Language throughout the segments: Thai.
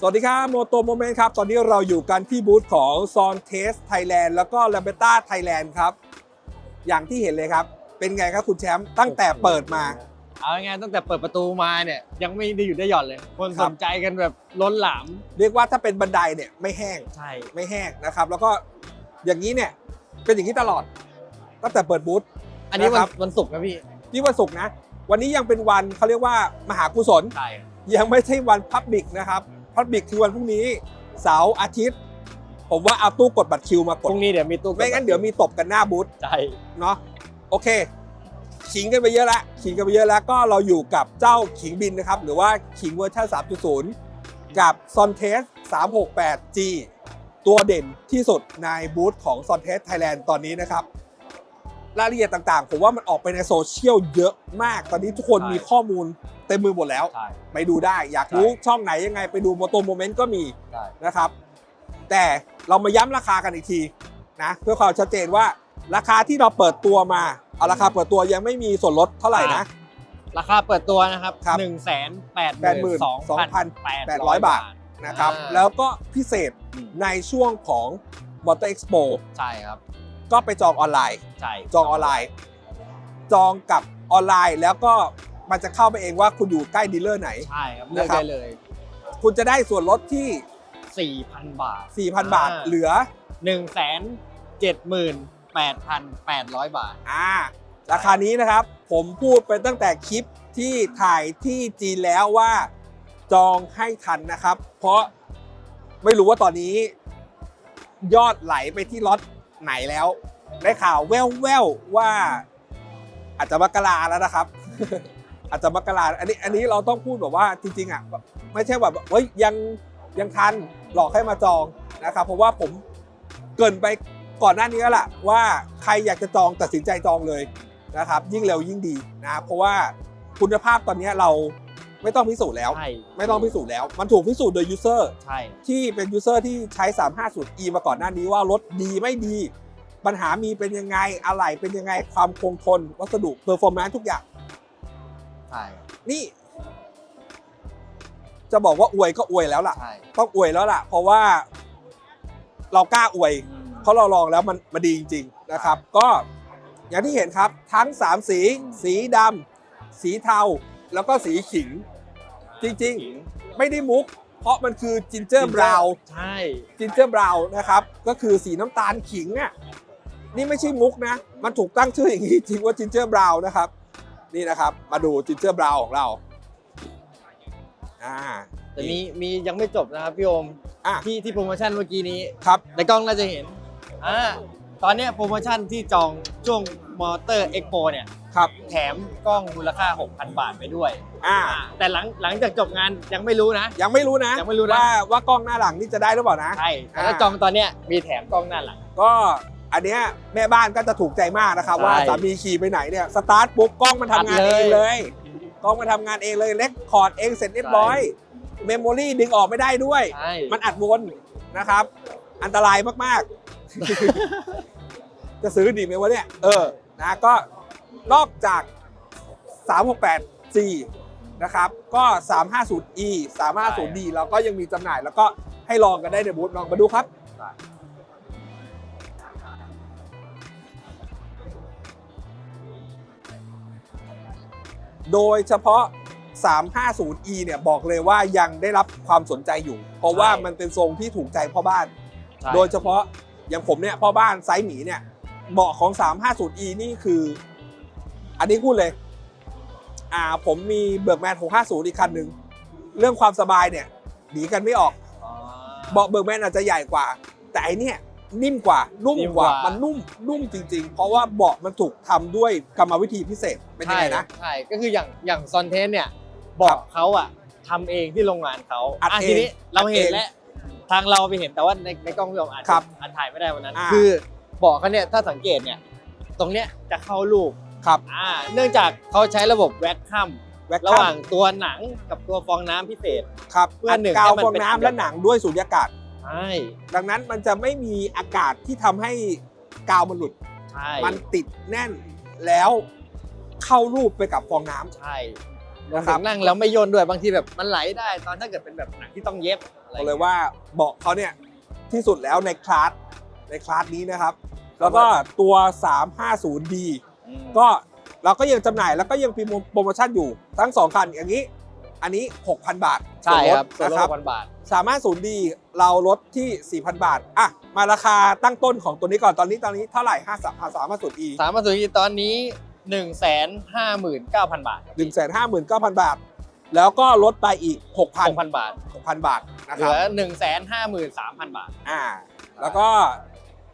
สวัสดีครับโมโตโมเมนต์ครับ ตอนนี้เราอยู่กันที่บูธของ z o n t e s t Thailand แล้วก็ l a m b e t a Thailand ครับ อย่างที่เห็นเลยครับ เป็นไงครับคุณแชมป์ตั้งแต่เปิดมา เอาง่ายๆตั้งแต่เปิดประตูมาเนี่ยยังไม่ได้อยู่ได้หย่อนเลย คนครัสบ นใจกันแบบล้นหลาม เรียกว่าถ้าเป็นบันไดเนี่ยไม่แห้ง ใช่ ไม่แห้งนะครับ แล้วก็อย่างนี้เนี่ยเป็นอย่างนี้ตลอด ตั้งแต่เปิดบูธ อันนี้วันะครันบวันศุกร์นะพี่ นี่วันศุกร์นะ วันนี้ยังเป็นวันเขาเรียกว่ามหากุศล ใช่ ยังไม่ใช่วันพับบิกนะครับ พับบิกคือวันพรุ่งนี้เสาร์อาทิตย์ ผมว่าเอาตู้กดบัตรคิวมากพดรุ่งนี้เดี๋ยวมีตู้ไม่งั้นเดี๋ยวมีตบกันหน้าบูธใช่เนาะโอเคขิงกันไปเยอะแล้วขิงกันไปเยอะแล้วก็เราอยู่กับเจ้าขิงบินนะครับ หรือว่าขิงเวอร์ชัน3.0 กับ s o n t e s 368G ตัวเด่นที่สุดในบูธของ s o n t e s Thailand ตอนนี้นะครับรายละเอียดต่างๆ ผมว่ามันออกไปในโซเชียลเยอะมาก ตอนนี้ทุกคนมีข้อมูล เต็มมือหมดแล้ว ใช่ ไปดูได้อยากรู้ช่องไหนยังไงไปดูโมโตโมเมนต์ก็มีใช่นะครับ แต่เรามาย้ำราคากันอีกทีนะเพื่อความชัดเจนว่าราคาที่เราเปิดตัวมาเอาราคาเปิดตัวยังไม่มีส่วนลดเท่าไหร่นะ ราคาเปิดตัวนะครับครับ หนึ่งแสนแปดหมื่นสองพันแปด82,800บาท นะครับแล้วก็พิเศษในช่วงของ Motor Expo ใช่ครับ ก็ไปจองออนไลน์ ใช่จองออนไลน์ จองกับออนไลน์แล้วก็ มันจะเข้าไปเองว่าคุณอยู่ใกล้ดีลเลอร์ไหน ใช่ครับเลือกนะครับได้เลย คุณจะได้ส่วนลดที่สี่พันบาท 4,000 บาทอ่าเหลือหนึ่งแสนเจ็ดหมื่นแปดพันแปดร้อยบาท อ่า ราคานี้นะครับ ผมพูดไปตั้งแต่คลิปที่ถ่ายที่จีนแล้วว่าจองให้ทันนะครับ เพราะไม่รู้ว่าตอนนี้ ยอดไหลไปที่ล็อตไหนแล้ว ได้ข่าวแว่วๆว่าอาจจะมกราแล้วนะครับ อาจจะมกราอันนี้อันนี้เราต้องพูดแบบว่าจริงๆอะไม่ใช่แบบเฮ้ยยังยังทันหลอกให้มาจองนะครับเพราะว่าผมเกรินไปก่อนหน้านี้แล้วล่ะว่าใครอยากจะจองตัดสินใจจองเลยนะครับ ยิ่งเร็วยิ่งดีนะครับเพราะว่าคุณภาพตอนนี้เราไม่ต้องพิสูจน์แล้วใช่ไม่ต้องพิสูจน์แล้ว มันถูกพิสูจน์โดยยูเซอร์ใช่ที่เป็นยูเซอร์ที่ใช้ 350e มาก่อนหน้านี้ว่ารถดีไม่ดี ปัญหามีเป็นยังไง อะไหล่เป็นยังไงความคงทน วัสดุเพอร์ฟอร์แมนซ์ทุกอย่าง ใช่นี่ จะบอกว่าอวยก็อวยแล้วล่ะ ใช่ต้องอวยแล้วล่ะ เพราะว่า เรากล้าอวย เพราะเราลองแล้วมันมันดีจริง ๆนะครับ ก็อย่างที่เห็นครับทั้ง 3 สี สีดำสีเทา แล้วก็สีขิง จริงๆ ไม่ได้มุก เพราะมันคือจินเจอร์บราวใช่ จินเจอร์บราวน์นะครับ ก็คือสีน้ำตาลขิงอะนี่ไม่ใช่มุกนะ มันถูกตั้งชื่ออย่างนี้จริงว่าจินเจอร์บราวน์นะครับ นี่นะครับ มาดูจินเจอร์บราวน์ของเราอ่าแต่มีมียังไม่จบนะครับพี่โอมอะที่ที่โปรโมชั่นเมื่อกี้นี้ครับ ในกล้องน่าจะเห็นอ่าตอนเนี้ยโปรโมชั่นที่จองช่วงมอเตอร์เอ็กโปเนี่ยครับ แถมกล้องมูลค่า 6,000 บาทไปด้วย อ่า อ่าแต่หลังหลังจากจบงานยังไม่รู้นะ ยังไม่รู้นะยังไม่รู้นะ ว่าว่ากล้องหน้าหลังนี่จะได้หรือเปล่านะ ใช่แต่ถ้าอ่า จองตอนเนี้ยมีแถมกล้องหน้าหลัง ก็ อันเนี้ยแม่บ้านก็จะถูกใจมากนะครับใช่ว่าสามีขี่ไปไหนเนี่ยสตาร์ทปุ๊บกล้องมันทำงานอัดเลย เองเลยกล้องมันทำงานเองเลยเล็กคอร์ดเองเสร็จเรียบร้อยเมมโมรี่ดึงออกไม่ได้ด้วย ใช่ มันอัดวนนะครับ อันตรายมากๆ จะซื้อดีไหมวะเนี่ย เออนะก็นอกจาก 368G นะครับ ก็ 350E 350D เราก็ยังมีจำหน่ายแล้วก็ให้ลองกันได้ในบูธลองมาดูครับ โดยเฉพาะ 350E เนี่ยบอกเลยว่ายังได้รับความสนใจอยู่ เพราะว่าใช่มันเป็นทรงที่ถูกใจพ่อบ้าน ใช่โดยเฉพาะอย่างผมเนี่ยพ่อบ้านไซส์หมีเนี่ยเบาะของ 350e นี่คือ อันนี้พูดเลยอ่าผมมีเบิร์กแมน650 อีกคันหนึ่งเรื่องความสบายเนี่ยหนีกันไม่ออก อ๋อ เบาะเบิร์กแมนอาจจะใหญ่กว่า แต่อันเนี่ย นิ่มกว่านุ่มนิ่มกกว่าว่ามัมันนุ่มนุ่มจริง ๆ เพราะว่าเบาะมันถูกทำด้วยกรรมวิธีพิเศษเป็นยังไงนะใช่ก็คืออย่างอย่างซอนเทนเนี่ยบอกเขาอะทำเองที่โรงงานเขาอัดอะเองทีนี้เราเห็นอัดเองแล้วทางเราไปเห็นแต่ว่าในในกล้องพี่โอมอาจครัจะบอันถ่ายไม่ได้วันนั้นอ่าคือบอกเขาเนี่ยถ้าสังเกตเนี่ยตรงเนี้ยจะเข้ารูปครับอ่าเนื่องจากเขาใช้ระบบแว็กคัมแว็กระหคัว่ามงตัวหนังกับตัวฟองน้ำพิเศษครับเพื่อหนึ่งกาวให้มันฟองเป็นน้ำและหนังด้วยสุญญากาศ ใช่ดังนั้นมันจะไม่มีอากาศที่ทำให้กาวมันหลุด ใช่มันติดแน่นแล้วเข้ารูปไปกับฟองน้ำ ใช่นะนะคครัรับบนั่งแล้วไม่โยนด้วยบางทีแบบมันไหลได้ ตอนถ้าเกิดเป็นแบบหนังที่ต้องเย็บอะไรบอกเลยว่าเบาะเขาเนี่ยที่สุดแล้วในคลาสในคลาสนี้นะครับ แล้วก็ตัว 350D อืมก็เราก็ยังจำหน่ายแล้วก็ยังมีโปรโมชั่นอยู่ทั้ง 2 คันอย่างนี้ อันนี้ 6,000 บาทใช่ครับส่ส่ววนนลลดดนะครับพันบาท สามารถศูนย์ดีเราลดที่ 4,000 บาท อะ มาราคาตั้งต้นของตัวนี้ก่อน ตอนนี้ตอนนี้เท่าไหร่5 3 3 5 0 e สามารถซื้อตอนนี้1นึ่งแสนห้าหมื่นเก้าพันบาท1 5 9 0 0 0บาท แล้วก็ลดไปอีกหก6,000พันบาท 6,000 บาทนะเหคลืรับอหนึ่งแสนห้าหมื่นสามพันบาทอ่า แล้วก็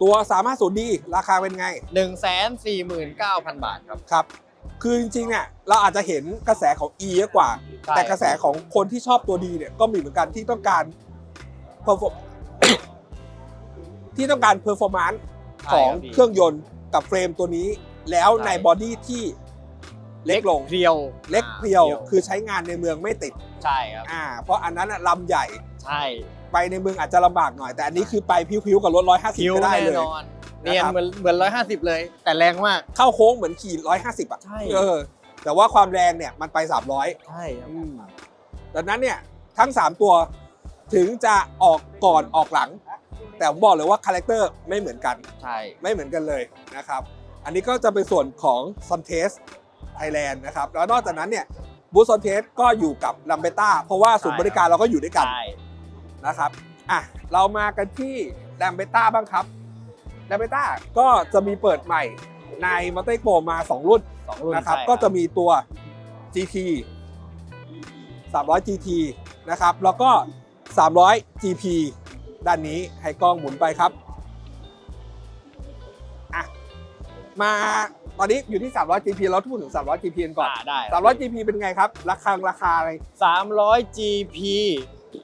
ตัว350 d ราคาเป็นไงหนึ่งแสนสี่หมื่นเก้าพันบาทครับ ครับ คือจริงๆเนี่ยเราอาจจะเห็นกระแสของ E เยอะกว่า ใช่ แต่กระแสของคนที่ชอบตัวดีเนี่ยก็มีเหมือนกันที่ต้องการ perform ที่ต้องการ performance ของเครื่องยนต์กับเฟรมตัวนี้ แล้วในบอดี้ที่เล็กลงเพรียวเล็กอ่าเพรียวคือใช้งานในเมืองไม่ติด ใช่ครับ อ่า เพราะอันนั้นน่ะลำใหญ่ใช่ไปในเมืองอาจจะลำบากหน่อย แต่อันนี้คือไปพิ้วๆกับรถคิ150วก็ได้แน่เลยนอน เนียนนะครับเหมือนเหมือนร้อยห้าสิบเลย แต่แรงมาก เข้าโค้งเหมือนขี่150อะใช่ เออ แต่ว่าความแรงเนี่ยมันไป300ใช่ครับอืมดังนั้นเนี่ยทั้ง3ตัวถึงจะออกก่อนออกหลัง แต่ผมบอกเลยว่าคาแรคเตอร์ไม่เหมือนกัน ใช่ ไม่เหมือนกันเลยนะครับ อันนี้ก็จะเป็นส่วนของ s u n t e s t Thailand นะครับ แล้วนอกจากนั้นเนี่ยบูธ s u n t e s t ก็อยู่กับลัมเบต้าเพราะว่าศูนย์บริการเราก็อยู่ด้วยกันใช่ นะครับ อะ เรามากันที่ลัมเบต้าบ้างครับ ลัมเบต้าก็จะมีเปิดใหม่ในมอเตอร์โกมา 2 รุ่นสองรุ่นนะครับ ใช่ก็จะมีตัว GT 300 GT นะครับ แล้วก็ 300 GP ด้านนี้ให้กล้องหมุนไปครับอะมาตอนนี้อยู่ที่ 300 GP เราพูดถึง 300 GP กันก่อน อ่าได้300 GP เป็นไงครับ ราคาราคาอะไรสามร้อย GP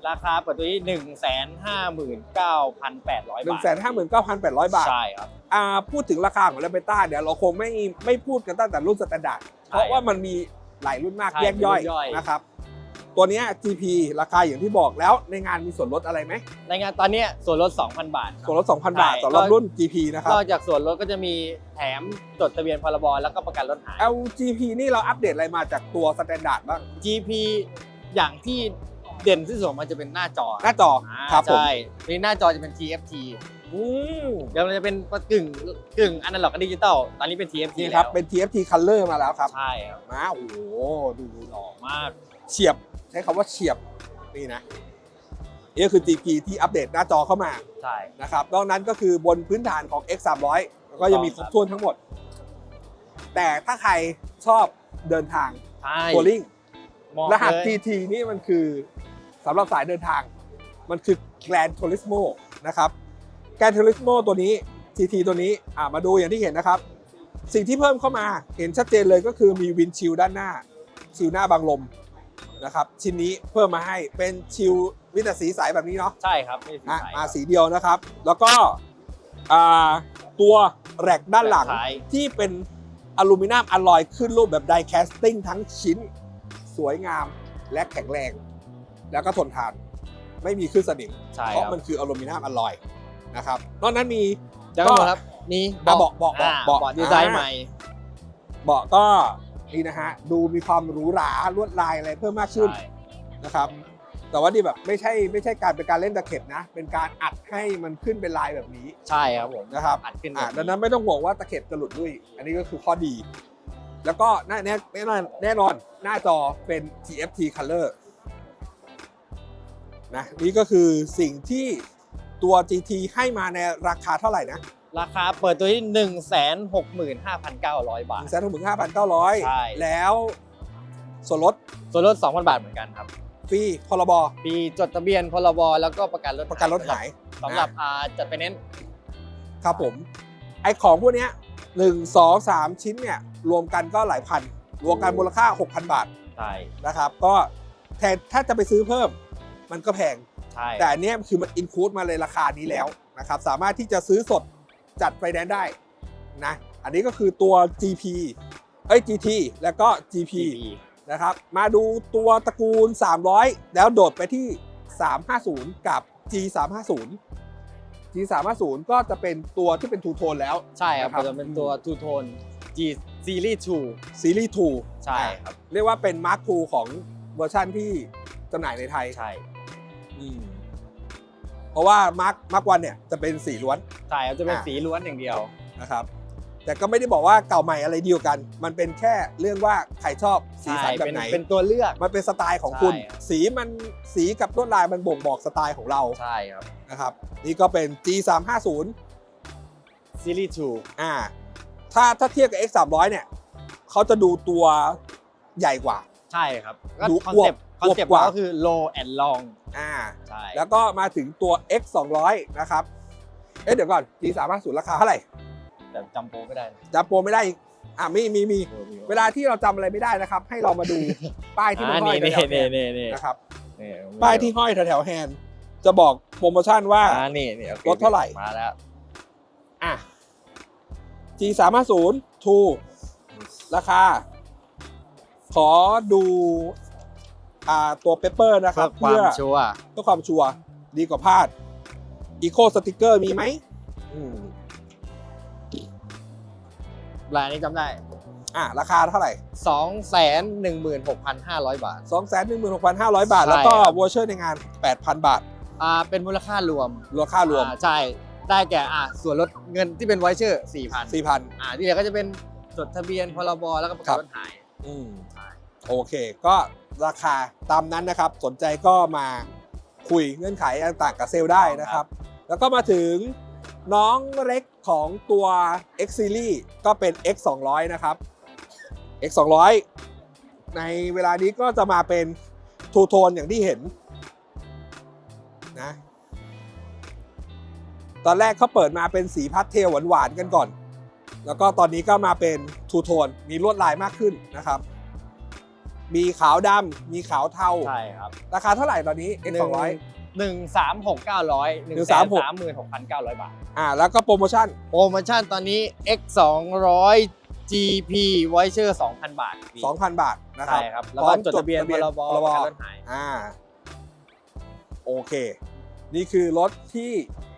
ราคาเปิดตัวนี้หนึ่งแสนห้าหมื่นเก้าพันแปดร้อยบาท159,800บาท ใช่ครับอ่าพูดถึงราคาของ l ลเบต้าเดี๋ยวเราคงไม่ไม่พูดกันตั้งแต่รุ่นสแตนดาร์ดเพราะว่ามันมีหลายรุ่นมากใช่แยกย่อยมีรุ่นย่อยนะครับตัวเนี้ย GP ราคาอย่างที่บอกแล้วในงานมีส่วนลดอะไรไหม ในงานตอนเนี้ยส่วนลด 2,000 บาทครับส่วนลด 2,000 บาทใช่สำหรับรุ่น GP นะครับนอกจากส่วนลดก็จะมีแถมจดทะเบียนพรบแล้วก็ประกันรถหาย LGP นี่เราอัปเดตอะไรมาจากตัวสแตนดาร์ดบ้าง GP อย่างที่ เด่นที่สุดมันจะเป็นหน้าจอหน้าจออ่าครับผม ใช่นี่หน้าจอจะเป็น TFT อืมเดี๋ยวมันจะเป็นกึ่งกึ่งอนาล็อกกับดิจิตอลตอนนี้เป็น TFT นี่ครับ แล้วเป็น TFT Color มาแล้วครับใช่ครับมาโอ้โหดูดูหล่อมาก เฉียบ ใช้คำว่าเฉียบ นี่นะนี่ก็คือ GP ที่อัปเดตหน้าจอเข้ามาใช่ นะครับนอกนั้นก็คือบนพื้นฐานของ X 3 0 0แล้วก็ยังมีครบถ้วนทั้งหมด แต่ถ้าใครชอบเดินทางใช่ทัวริงเหมาะรหัสเลย TT นี่มันคือ สำหรับสายเดินทาง มันคือ Gran Turismo นะครับ Gran Turismo ตัวนี้ TT ตัวนี้อ่ามาดูอย่างที่เห็นนะครับ สิ่งที่เพิ่มเข้ามาเห็นชัดเจนเลยก็คือมีวินชิลด้านหน้า ชิลหน้าบังลมนะครับชิ้นนี้เพิ่มมาให้เป็นชิลวิตาสีใสแบบนี้เนาะใช่ครับไม่สีอะใสมาสีเดียวนะครับ แล้วก็อ่าตัวแร็กด้านหลังแร็คท้ายที่เป็นอลูมิเนียมอลลอยขึ้นรูปแบบไดแคสติ้งทั้งชิ้น สวยงามและแข็งแรง แล้วก็ทนทานไม่มีขึ้นสนิมใช่เพคราะรับมันคืออลูมิเนียมอลลอยนะครับนอกนั้นมียังไม่หมดครับนี่อะเบาะเบาะอ่เบาะ เบาะดีไซน์อ่าใหม่ เบาะก็นี่นะฮะดูมีความหรูหราลวดลายอะไรเพิ่มมากขึ้นใช่นะครับ แต่ว่านี่แบบไม่ใช่ไม่ใช่การเป็นการเล่นตะเข็บนะ เป็นการอัดให้มันขึ้นเป็นลายแบบนี้ใช่ครับผมนะครับ อัดขึ้นอ่าแบบดังนั้นไม่ต้องห่วงว่าตะเข็บจะหลุดด้วย อันนี้ก็คือข้อดี แล้วก็แน่แน่แน่นอนแน่นอนหน้าจอเป็น TFT Color นะนี่ก็คือสิ่งที่ตัว GT ให้มาในราคาเท่าไหร่นะราคาเปิดตัวที่หนึ่งแสนหกหมื่นห้าพันเก้าร้อยบาท 1 6 5 9 0 0ใช่แล้วส่วนลดส่วนลด2,000 บาทเหมือนกันครับ ฟรีพรบปีจดทะเบียนพรบแล้วก็ประกันรถประกันรถหายสำหรับอ่าจัดไปเน้นครับผม ไอของพวกเนี้ยหนึ่งสองสามชิ้นเนี่ย รวมกันก็หลายพัน รวมกันมูลค่า 6,000 บาทใช่นะครับ ก็แทนถ้าจะไปซื้อเพิ่ม มันก็แพง ใช่ แต่อันเนี้ยคือมันอินคูดมาเลยราคานี้แล้วนะครับสามารถที่จะซื้อสดจัดไฟแนนซ์ได้นะอันนี้ก็คือตัว GP เอ้ย GT แล้วก็ GP นะครับมาดูตัวตระกูล 300 แล้วโดดไปที่ 350 กับ G 350 G 350 ก็จะเป็นตัวที่เป็นทูโทนแล้วใช่ครับนะครับจะเป็นตัวทูโทน G Series ซีรีส์2ใช่ครับ2เรียกว่าเป็นมาร์ค2ของเวอร์ชั่นที่จำหน่ายในไทยใช่อืม เพราะว่ามาร์คมาร์ควันเนี่ยจะเป็นสีล้วนใช่ครับจะเป็นอะสีล้วนอย่างเดียว นะครับ แต่ก็ไม่ได้บอกว่าเก่าใหม่อะไรเดียวกัน มันเป็นแค่เรื่องว่าใครชอบสีใช่สันแบเป็บนไหน เป็นตัวเลือก มันเป็นสไตล์ของคุณใช่ครับสีมันสีกับลวดลายมันบ่งบอกสไตล์ของเราใช่ครับนะครับ นี่ก็เป็น G 3 5 0 Series อ่าถ้าถ้าเทียบกับ X 3 0 0เนี่ยเขาจะดูตัวใหญ่กว่า2ใช่ครับก็ดูคอนเซ็ปต์อวบ คอนเซ็ปต์กว่าก็คือ low and long อ่าใช่แล้วก็มาถึงตัว X 2 0 0นะครับ เอ๊ะเดี๋ยวก่อน G 3 5 0ราคาเท่าไหร่แต่จำโปรไม่ได้นะจำโปรไม่ได้อีกอะมีมีมีเวลาที่เราจำอะไรไม่ได้นะครับ ให้เรามาดูป้ายที่มันอ่าห้อยนี่แถนี่วๆแฮนี่นด์นี่นี่นะครับนี่ป้ายที่ห้อยแถวๆแฮนด์จะบอกโปรโมชั่นว่าอ่านี่นี่โอคลดเท่าไหร่มาแล้วอะ G 3 5 0 2ราคา ขอดูอ่า ตัวเปเปอร์นะคเพื่รัอบความชัวร์เพื่อความชัวร์ดีกว่าพลาดอีโคสติกเกอร์มีไหมอืมรายนี้จำได้ อะราคาเท่าไหร่ 2 1 6 5 0 0 บาท 2 1 6 5 0 0 บาทใช่แล้วก็ครับวอเชอร์ในงาน 8,000 บาท อ่า เป็นมูลค่ารวมรวมค่ารวมอ่าใช่ ได้แก่ อ่าส่วนลดเงินที่เป็นไวเชอร์4,000 4,000 อ่า ที่เหลือก็จะเป็นจดทะเบียนพรบแล้วก็ประครักันบรถหาย อืมใช่ โอเค ก็ราคาตามนั้นนะครับ สนใจก็มาคุยเงื่อนไขต่างๆกับเซลลได้นะครับ แล้วก็มาถึงน้องเล็กของตัว X Series ก็เป็น X 200นะครับ X 200ในเวลานี้ก็จะมาเป็นทูโทนอย่างที่เห็นนะตอนแรกเขาเปิดมาเป็นสีพัสเทลหวานๆกันก่อน แล้วก็ตอนนี้ก็มาเป็นทูโทนมีลวดลายมากขึ้นนะครับ มีขาวดำมีขาวเทา ใช่ครับราคาเท่าไหร่ตอนนี้ X 200 หนึ่งสามหกเก้าร้อยหนึ่งแสน136สามหมื่นหกพันเก้าร้อยบาท อ่า แล้วก็โปรโมชั่น โปรโมชั่นตอนนี้ X 200 GP ไวเชอร์2,000 บาท2,000 บาทนะครัใช่บครับ แล้วก็จดทะเบียนพรบพรบประกันรถหาย อ่า โอเค นี่คือรถที่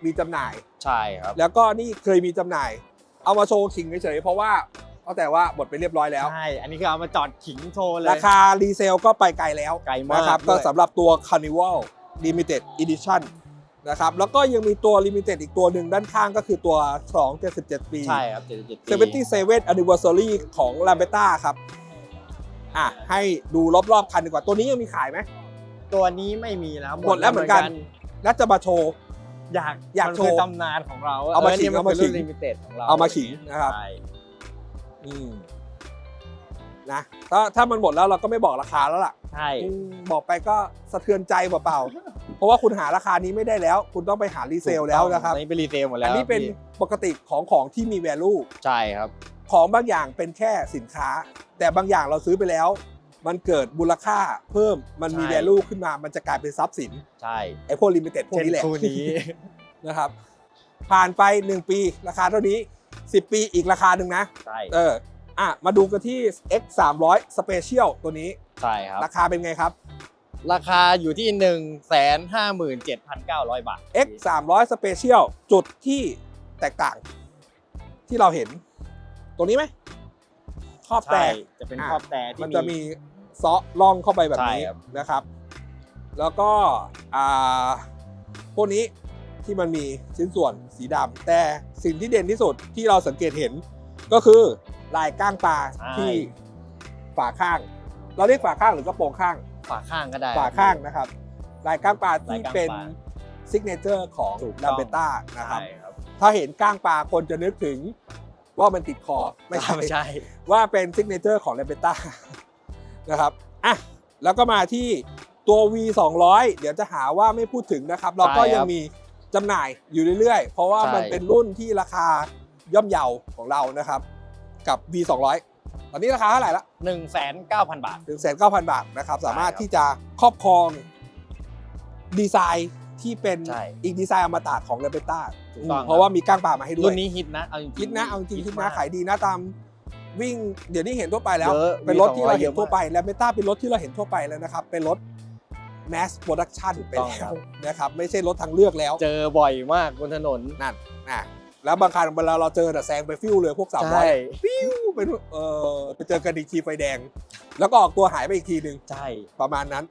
มีจำหน่าย ใช่ครับ แล้วก็นี่เคยมีจำหน่าย เอามาโชว์ขิงเฉยๆเพราะว่า เอาแต่ว่าหมดไปเรียบร้อยแล้ว ใช่ อันนี้คือเอามาจอดขิงโชว์เลย ราคารีเซลก็ไปไกลแล้วไกลมากนะครับด้ก็วยสำหรับตัว Carnival Limited Edition นะครับแล้วก็ยังมีตัว Limited อีกตัวหนึ่งด้านข้างก็คือตัวของ77 ปี ใช่ครับ77ปี77 Anniversary ของ l a m b e t t a ครับอะให้ดูรอบๆคันดีกว่าตัวนี้ยังมีขายไหมตัวนี้ไม่มีแล้วหมดแล้วเหมือนกันน่าจะมาโชว์อยากอยากมันโชว์คือตำนานของเราเอามาขิงนี่นเอามาขิงลิมิเต็ดของเราเอามาขิงนะครับใช่ อืมนะถ้าถ้ามันหมดแล้วเราก็ไม่บอกราคาแล้วล่ะใช่ อืมบอกไปก็สะเทือนใจเปล่าๆเพราะว่าคุณหาราคานี้ไม่ได้แล้ว คุณต้องไปหารีเซลแล้วนะครับอันนี้เป็นรีเซลหมดแล้วอันนี้เป็นพี่ปกติของของที่มี value ใช่ครับ ของบางอย่างเป็นแค่สินค้า แต่บางอย่างเราซื้อไปแล้ว มันเกิดมูลค่าเพิ่มมันมี ใช่ value ขึ้นมามันจะกลายเป็นทรัพย์สินใช่ไอ้พวกลิมิเต็ดพวกเช่นนี้แหละคู่นี้ นะครับ ผ่านไป 1 ปีราคาเท่านี้ 10 ปีอีกราคาหนึ่งนะ ใช่เอออะมาดูกันที่ X 3 0 0 Special ตัวนี้ ใช่ครับ ราคาเป็นไงครับ ราคาอยู่ที่ 1 5 7 9 0 0 บาท X 3 0 0 Special จุดที่แตกต่าง ที่เราเห็นตัวนี้ไหมครอบแตใช่กจะเป็นอะครอบแต่ที่ มันจะมีเซาะล่องเข้าไปแบบนี้ใช่ครับ นะครับ แล้วก็อ่าพวกนี้ ที่มันมีชิ้นส่วนสีดำแต่สิ่งที่เด่นที่สุดที่เราสังเกตเห็นก็คือลายก้างปลาใช่ที่ฝาข้าง เราเรียกฝาข้างหรือกระโปรงข้าง ฝาข้างก็ได้ ฝาข้างนะครับ ลายก้างปลาที่ลายก้างปลาเป็นซิกเนเจอร์ของถูกต้ลาองเบต้านะครับใช่ครับถ้าเห็นก้างปลาคนจะนึกถึงว่ามันติดคอไม่ใช่ไม่ใช่ ว่าเป็นซิกเนเจอร์ของ l ลเบต้านะครับอะแล้วก็มาที่ตัว V 200 เดี๋ยวจะหาว่าไม่พูดถึงนะครับ เราก็ใช่ครับยังมี จำหน่ายอยู่เรื่อยๆ เพราะว่าใช่มันเป็นรุ่นที่ราคาย่อมเยาของเรานะครับ กับ V 200ตอนนี้ราคาเท่าไหร่ละ1 9 0 0 0 บาทถึงแสนเก้าพันบาทนะครับ สามารถใช่ครับที่จะครอบครองดีไซน์ที่เป็นใช่อีกดีไซน์อมตะของ l ลเบต้าถูกต้องเพราะว่ามีก้างปลามาให้ด้วรุ่ยนนี้ฮิตนะเอาจริงๆคิดนะเอาจริงฮิตคิดนะมกขายดีนะตามวิ่งเดี๋ยวนี้เห็นทั่วไปแล้วเยอะเป็นรถที่เราเห็น V200 ทั่วไปแล้วเมตาเป็นรถที่เราเห็นทั่วไปแล้วนะครับ เป็นรถ mass production ไปต้องแล้ครัวบนะครับ ไม่ใช่รถทางเลือกแล้ว เจอบ่อยมากบนถนนนั่นนะแล้วบางคันเวลาเราเจอแต่ะแซงไปฟิวเลยพวกสามร้อใช่ยฟิวไปนู่นเออไปเจอกันอีกทีไฟแดง แล้วก็ออกตัวหายไปอีกทีหนึ่งใช่ประมาณนั้น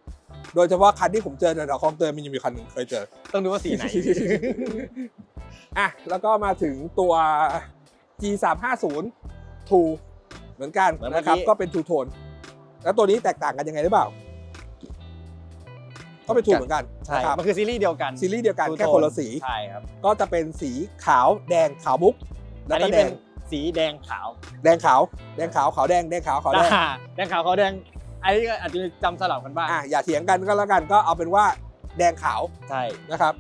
โดยเฉพาะคันที่ผมเจอในดาวคลองเตยมันยังมีคันหนึ่งเคยเจอ ต้องดูว่าสีไหนอะแล้วก็มาถึงตัว G 3 5 0 Two เหมือนกันเหมือนเมื่อกี้นะครับก็เป็น Two Tone แล้วตัวนี้แตกต่างกันยังไงหรือเปล่า ก็เป็น Two เหมือนกันใช่นะครับมันคือซีรีส์เดียวกันซีรีส์เดียวกัน Two แค่ Tone คนละสีใช่ครับก็จะเป็นสีขาวแดงขาวมุกแล้อัวนก็นี้แดเป็นงสีแดงขาว แดงขาว แดงขาวขาวแดงแดงขาวขาวแดงอ่าแดงขาวเขาวแดงอันนี้ก็อาจจะจำสลับกันบ้างอะอย่าเถียงกันก็แล้วกันก็เอาเป็นว่าแดงขาวใช่นะครับ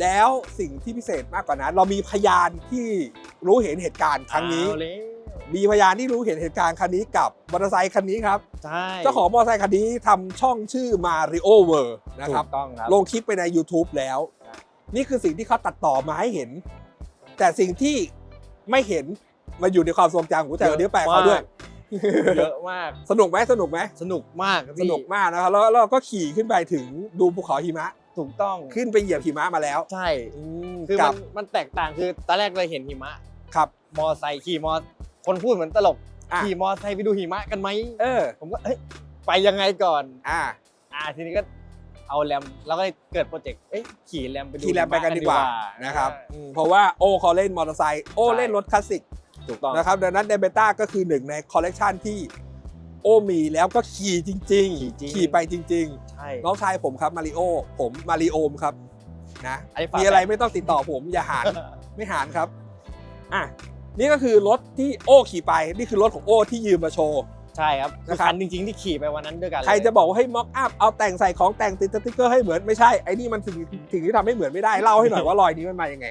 แล้วสิ่งที่พิเศษมากกว่านั้น เรามีพยานที่รู้เห็นเหตุการณ์ครั้งนี้เอาเลย มีพยานที่รู้เห็นเหตุการณ์คันนี้กับมอเตอร์ไซค์คันนี้ครับใช่เจ้าของมอเตอร์ไซค์คันนี้ทำช่องชื่อ Mario World นะครับ ถูกต้องครับ ลงคลิปไปใน YouTube แล้ว นี่คือสิ่งที่เขาตัดต่อมาให้เห็น แต่สิ่งที่ไม่เห็นมาอยู่ในความทรงจำของแต่วันนี้แปลเขาด้วย เยอะมาก สนุกไหมสนุกไหมสนุกมากครับสพี่นุกมากนะครับแล้วแล้วเราก็ขี่ขึ้นไปถึงดูภูเขาหิมะ ถูกต้องขึ้นไปเหยียบหิมะมาแล้วใช่อืมคือกัมับนมันแตกต่างคือตอนแรกเลยเห็นหิมะ ครับ มอไซค์ขี่มอ คนพูดเหมือนตลกอะ ขี่มอไซค์ไปดูหิมะกันไหมเออ ผมก็เอ้ยไปยังไงก่อน อ่า อ่าทีนี้ก็เอาแรมแล้วก็เลยเกิดโปรเจกต์เอ้ยขี่แรมไปดูขี่แรมไปกันดีกว่าหิมนะครับอ่าอืม เพราะว่าโอเขาเล่นมอเตอร์ไซค์โอใช่ เล่นรถคลาสสิกถูกต้องนะครับดังนั้นเดเบต้าก็คือหนึ่งในคอลเลกชันที่โอมีแล้วก็ขี่จริงขี่จริงๆขี่ไปจริง ใช่ๆ น้องชายผมครับมาริโอผมมาริโอมครับนะอันนี้ฝากมีอะไรไม่ต้องติดต่อผมอย่าหาน ไม่หานครับ อะ นี่ก็คือรถที่โอขี่ไป นี่คือรถของโอที่ยืมมาโชว์ ใช่ครับคือนะครับคันจริงๆที่ขี่ไปวันนั้นด้วยกันเลยใครจะบอกว่าให้ม็อกอัพเอาแต่งใส่ของแต่งติดสติ๊กเกอร์ให้เหมือนไม่ใช่ไอ้นี่มันสิ่งสิ่งที่ทำให้เหมือนไม่ได้เล่าให้หน่อยว่ารอยนี้มันมายังไง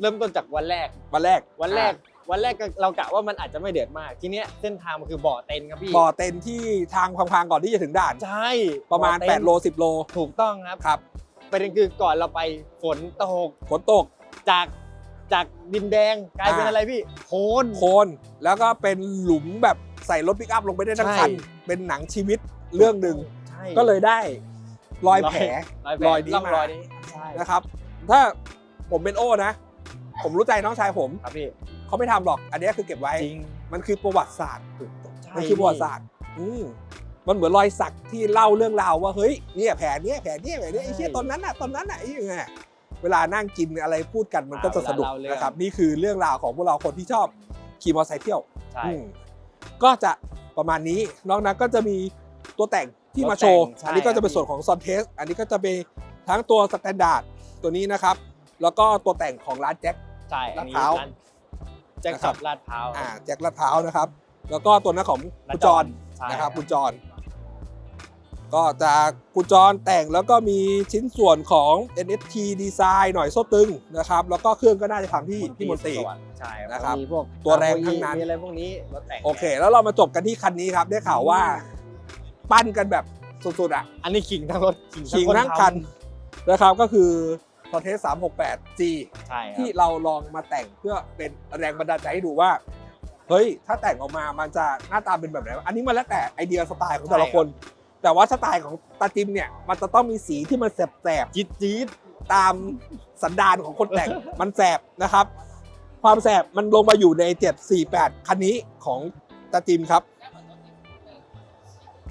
เริ่มต้นจากวันแรก วันแรกวันแรกวันแรกก็เรากะว่ามันอาจจะไม่เดือดมากทีเนี้ยเส้นทางมันคือบ่อเต็นครับพี่บ่อเต็นที่ทางพังๆก่อนที่จะถึงด่านใช่ประมาณบ่อเต็น8โล10 โล ถูกต้องครับครับประเด็นคือก่อนเราไปฝนตกฝนตกจาก จากดินแดงกลายเป็นอ่าอะไรพี่โคลนโคลนแล้วก็เป็นหลุมแบบใส่รถปิกอัพลงไปได้ทั้งใช่คันเป็นหนังชีวิตเรื่องหนึ่งใช่ก็เลยได้รอยแผลรอยแผลรอยนี้ร่องมารอยนี้ใช่นะครับ ถ้าผมเป็นโอ้นะ ผมรู้ใจน้องชายผมครับพี่เขาไม่ทำหรอก อันนี้คือเก็บไว้จริงมันคือประวัติศาสตร์ใช่มันคือประวัติศาสตร์อืมมันเหมือนรอยสักที่เล่าเรื่องราวว่าเฮ้ยเนี่ยแผลเนี้ยแผลเนี้ยแผลเนี้ยไอ้เชี่ยตอนนั้นน่ะตอนนั้นน่ะไอ้ยังไง เวลานั่งกินอะไรพูดกันมันก็จะสนุกนะครับนี่คือเรื่องราวของพวกเราคนที่ชอบขี่มอเตอร์ไซค์เที่ยวใช่อืมก็จะประมาณนี้นอกนั้นก็จะมีตัวแต่งที่มาโชว์ตัวแต่งใช่อันนี้ก็จะเป็นส่วนของซอนเทส อันนี้ก็จะเป็นทั้งตัวสแตนดาร์ดตัวนี้นะครับ แล้วก็ตัวแต่งของร้านแจ็คใช่อันนี้ลาดพร้าวร้านแจ็คนะครัสับบลาดพร้าวอ่าแจ็คลาดพร้าวนะครับ แล้วก็ตัวนั้นของคุณจรใช่นะครับคุณจร ก็จะคุณจรแต่งแล้วก็มีชิ้นส่วนของ NST ดีไซน์หน่อยโซ่ตึงนะครับแล้วก็เครื่องก็น่าจะทำที่พี่มนตรีสวัสดิ์ใช่นะครับมีพวกตัวแรงทั้งนั้น มีอะไรพวกนี้รถแต่งโอเค แล้วเรามาจบกันที่คันนี้ครับ ได้ข่าวว่า ปั้นกันแบบสุดๆอะอันนี้ขิงทั้งรถขิงนทั้งทำคันนะครับก็คือ p o r t e 368G ใช่ครับที่เราลองมาแต่งเพื่อเป็นแรงบันดาลใจให้ดูว่า เฮ้ย ถ้าแต่งออกมามันจะหน้าตาเป็นแบบไหนวะอันนี้มันแล้วแต่ไอเดียสไตล์ของแต่ละคน แต่ว่าสไตล์ของตาจิมเนี่ยมันจะต้องมีสีที่มันแสบจี๊ดจี๊ดๆตามสันดานของคนแต่งมันแสบนะครับ ความแสบมันลงมาอยู่ใน748 คันนี้ของตาจิมครับ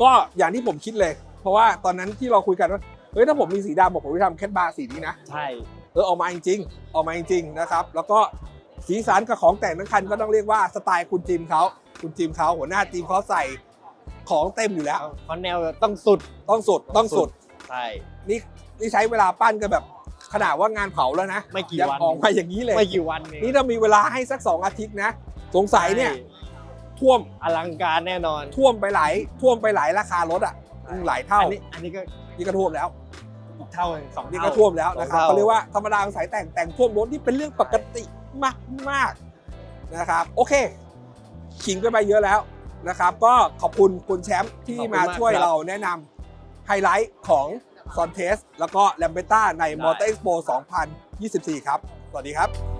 ก็อย่างที่ผมคิดเลย เพราะว่าตอนนั้นที่เราคุยกันว่าเฮ้ยถ้าผมมีสีดำบอกผมจะทำแคทบาร์สีนี้นะใช่เออออกมาจริงๆออกมาจริงๆนะครับ แล้วก็สีสันกับของแต่งทั้งคันก็ต้องเรียกว่าสไตล์คุณจิมเขาคุณจิมเขาหัวหน้าจิมเขาใส่ ของเต็มอยู่แล้วเพราะแนวต้องสุดต้องสุดต้องสุด ใช่ นี่นี่ใช้เวลาปั้นกันแบบขนาดว่างานเผาแล้วนะไม่กี่ยังวัน ออกมาอย่างนี้เลย ไม่กี่วันเองนี่ถ้ามีเวลาให้สักสองอาทิตย์นะ สงสัยเนี่ย ท่วมอลังการแน่นอน ท่วมไปหลายท่วมไปหลายราคารถอะอืมหลายเท่าอันนี้อันนี้ก็นี่ก็ท่วมแล้ว อีกเท่าหนึ่งสองนี่เท่าก็ท่วมแล้วนะครับสองเขาเรียกว่าธรรมดาสายแต่งแต่งท่วมรถนี่เป็นเรื่องปกติมากมากๆนะครับ โอเคขิงกันไปเยอะแล้ว นะครับ ก็ขอบคุณคุณแชมป์ที่มาช่วยเราแนะนำไฮไลท์ของ s o n t e s แล้วก็ l a m b e t t a ใน Motor Expo 2024 ครับ สวัสดีครับ